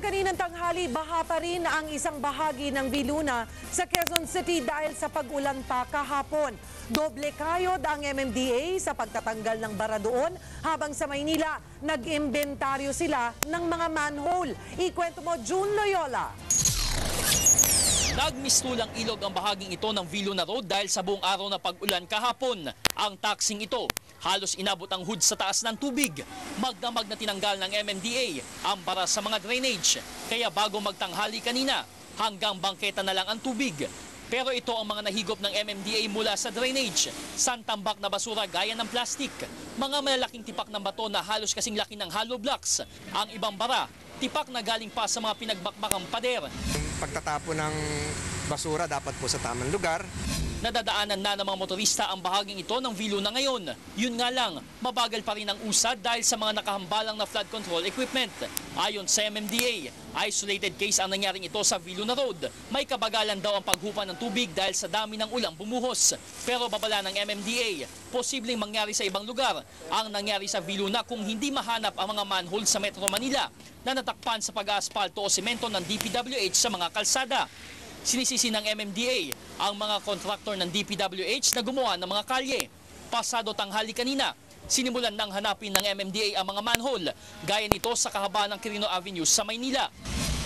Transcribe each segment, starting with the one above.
Hanggang kaninang tanghali, baha pa rin ang isang bahagi ng Viluna sa Quezon City dahil sa pag-ulan pa kahapon. Doble kayod ang MMDA sa pagtatanggal ng bara doon habang sa Maynila, nag-imbentaryo sila ng mga manhole. Ikwento mo, June Loyola. Nagmistulang ilog ang bahaging ito ng Viluna Road dahil sa buong araw na pag-ulan kahapon. Ang taxing ito, halos inabot ang hood sa taas ng tubig. Magdamag na tinanggal ng MMDA ang para sa mga drainage. Kaya bago magtanghali kanina, hanggang bangketa na lang ang tubig. Pero ito ang mga nahigop ng MMDA mula sa drainage. Santambak na basura gaya ng plastik. Mga malalaking tipak ng bato na halos kasing laki ng hollow blocks. Ang ibang bara, tipak na galing pa sa mga pinagbakbakang pader. Pagtatapo ng basura dapat po sa tamang lugar. Nadadaanan na ng mga motorista ang bahaging ito ng Viluna ngayon. Yun nga lang, mabagal pa rin ang usad dahil sa mga nakahambalang na flood control equipment. Ayon sa MMDA, isolated case ang nangyaring ito sa Viluna Road. May kabagalan daw ang paghupa ng tubig dahil sa dami ng ulang bumuhos. Pero babala ng MMDA, posibleng mangyari sa ibang lugar ang nangyari sa Viluna kung hindi mahanap ang mga manhole sa Metro Manila na natakpan sa pag-aasfalto o semento ng DPWH sa mga kalsada. Sinisisi ng MMDA ang mga kontraktor ng DPWH na gumawa ng mga kalye. Pasado tanghali kanina, sinimulan ng hanapin ng MMDA ang mga manhole, gaya nito sa kahabaan ng Quirino Avenue sa Maynila.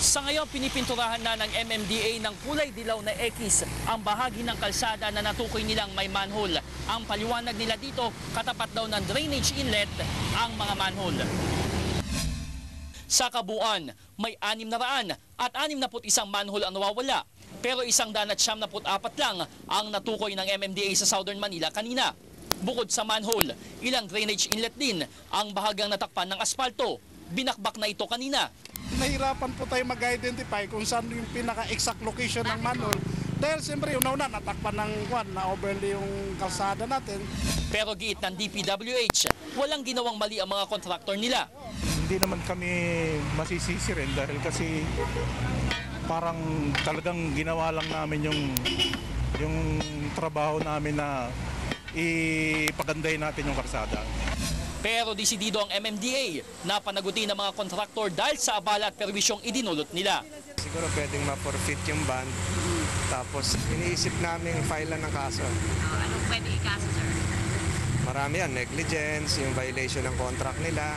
Sa ngayon, pinipinturahan na ng MMDA ng kulay dilaw na X ang bahagi ng kalsada na natukoy nilang may manhole. Ang paliwanag nila dito, katapat daw ng drainage inlet ang mga manhole. Sa kabuuan, may anim na raan at anim na put isang manhole ang nawawala. Pero isang daan at siyam na put apat lang ang natukoy ng MMDA sa Southern Manila kanina. Bukod sa manhole, ilang drainage inlet din ang bahagang natakpan ng aspalto. Binakbak na ito kanina. Nahirapan po tayo mag-identify kung saan yung pinaka-exact location ng manhole. Dahil siyempre yung nauna natakpan ng kwan na overly yung kalsada natin. Pero giit ng DPWH, walang ginawang mali ang mga kontraktor nila. hindi naman kami masisisi rin dahil kasi parang talagang ginawa lang namin yung yung trabaho namin na ipagandahin natin yung karsada. Pero disidido ang MMDA na panagutin ng mga kontraktor dahil sa abala at perwisyong idinulot nila. Siguro pwedeng ma-forfeit yung ban. Tapos iniisip namin filean ng kaso. Anong pwede ikaso, sir? Marami yan, negligence, yung violation ng contract nila.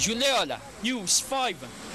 Juleola, News 5.